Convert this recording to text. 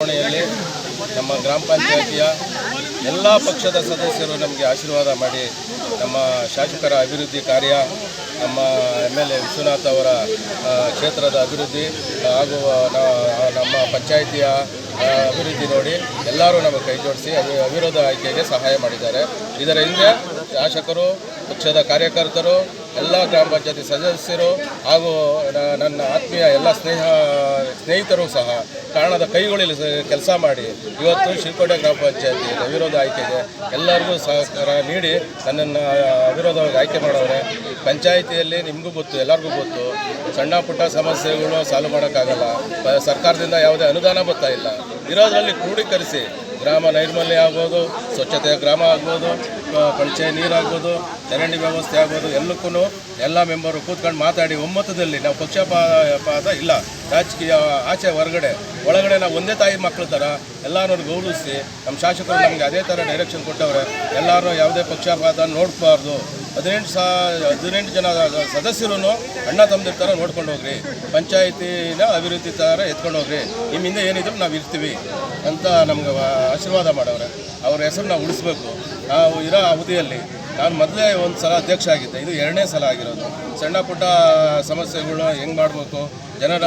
ಚುನಾವಣೆಯಲ್ಲಿ ನಮ್ಮ ಗ್ರಾಮ ಪಂಚಾಯತಿಯ ಎಲ್ಲ ಪಕ್ಷದ ಸದಸ್ಯರು ನಮಗೆ ಆಶೀರ್ವಾದ ಮಾಡಿ ನಮ್ಮ ಶಾಸಕರ ಅಭಿವೃದ್ಧಿ ಕಾರ್ಯ, ನಮ್ಮ ಎಂ ಎಲ್ ಎ ವಿಶ್ವನಾಥ್ ಅವರ ಕ್ಷೇತ್ರದ ಅಭಿವೃದ್ಧಿ ಹಾಗೂ ನಮ್ಮ ಪಂಚಾಯಿತಿಯ ಅಭಿವೃದ್ಧಿ ನೋಡಿ ಎಲ್ಲರೂ ನಮಗೆ ಕೈ ಜೋಡಿಸಿ ಅವಿ- ಅವಿರೋಧ ಆಯ್ಕೆಗೆ ಸಹಾಯ ಮಾಡಿದ್ದಾರೆ. ಇದರ ಹಿಂದೆ ಶಾಸಕರು, ಪಕ್ಷದ ಕಾರ್ಯಕರ್ತರು ಎಲ್ಲ ಗ್ರಾಮ ಪಂಚಾಯತಿ ಸದಸ್ಯರು ಹಾಗೂ ನನ್ನ ಆತ್ಮೀಯ ಎಲ್ಲ ಸ್ನೇಹ, ಸ್ನೇಹಿತರು ಸಹ ಕಾರಣದ ಕೈಗಳಲ್ಲಿ ಕೆಲಸ ಮಾಡಿ ಇವತ್ತು ಶ್ರೀಕೋಟೆ ಗ್ರಾಮ ಪಂಚಾಯತಿ ಅವಿರೋಧ ಆಯ್ಕೆಗೆ ಎಲ್ಲರಿಗೂ ಸಹಕಾರ ನೀಡಿ ನನ್ನನ್ನು ಅವಿರೋಧವಾಗಿ ಆಯ್ಕೆ ಮಾಡವ್ರೆ ಪಂಚಾಯಿತಿಯಲ್ಲಿ ನಿಮಗೂ ಗೊತ್ತು, ಎಲ್ಲರಿಗೂ ಗೊತ್ತು. ಸಣ್ಣ ಪುಟ್ಟ ಸಮಸ್ಯೆಗಳು ಸಾಲ್ವ್ ಮಾಡೋಕ್ಕಾಗಲ್ಲ. ಸರ್ಕಾರದಿಂದ ಯಾವುದೇ ಅನುದಾನ ಬರ್ತಾ ಇಲ್ಲ. ಕೂಡಿ ಕ್ರೋಢೀಕರಿಸಿ ಗ್ರಾಮ ನೈರ್ಮಲ್ಯ ಆಗ್ಬೋದು, ಸ್ವಚ್ಛತೆಯ ಗ್ರಾಮ ಆಗ್ಬೋದು ಪರಿಚಯ ನೀರು ನೀರಾಗ್ಬೋದು ಚರಂಡಿ ವ್ಯವಸ್ಥೆ ಆಗ್ಬೋದು ಎಲ್ಲಕ್ಕೂ ಎಲ್ಲ ಮೆಂಬರು ಕೂತ್ಕೊಂಡು ಮಾತಾಡಿ ಒಮ್ಮತದಲ್ಲಿ ನಾವು ಪಕ್ಷಪಾತ ಇಲ್ಲ. ರಾಜಕೀಯ ಆಚೆ ಹೊರಗಡೆ, ಒಳಗಡೆ ನಾವು ಒಂದೇ ತಾಯಿ ಮಕ್ಕಳ ಥರ ಎಲ್ಲರೂ ಗೌರವಿಸಿ, ನಮ್ಮ ಶಾಸಕರು ನಮಗೆ ಅದೇ ಥರ ಡೈರೆಕ್ಷನ್ ಕೊಟ್ಟವ್ರೆ, ಎಲ್ಲರೂ ಯಾವುದೇ ಪಕ್ಷಪಾತ ನೋಡಬಾರ್ದು. ಹದಿನೆಂಟು ಸಾ, ಹದಿನೆಂಟು ಜನ ಸದಸ್ಯರು ಅಣ್ಣ ತಮ್ಮದಿರ್ತಾರೆ ನೋಡ್ಕೊಂಡು ಹೋಗ್ರಿ. ಪಂಚಾಯಿತಿನ ಅಭಿವೃದ್ಧಿ ಥರ ಎತ್ಕೊಂಡು ಹೋಗ್ರಿ. ನಿಮ್ಮ ಹಿಂದೆ ಏನಿದ್ರು ನಾವು ಇರ್ತೀವಿ ಅಂತ ನಮ್ಗೆ ಆಶೀರ್ವಾದ ಮಾಡವ್ರೆ. ಅವ್ರ ಹೆಸರು ನಾವು ಉಳಿಸ್ಬೇಕು. ನಾವು ಇರೋ ಅವಧಿಯಲ್ಲಿ ನಾನು ಮೊದಲೇ ಒಂದು ಸಲ ಅಧ್ಯಕ್ಷ ಆಗಿದ್ದೆ. ಇದು ಎರಡನೇ ಸಲ ಆಗಿರೋದು. ಸಣ್ಣ ಪುಟ್ಟ ಸಮಸ್ಯೆಗಳನ್ನ ಹೆಂಗೆ ಮಾಡಬೇಕು? ಜನರ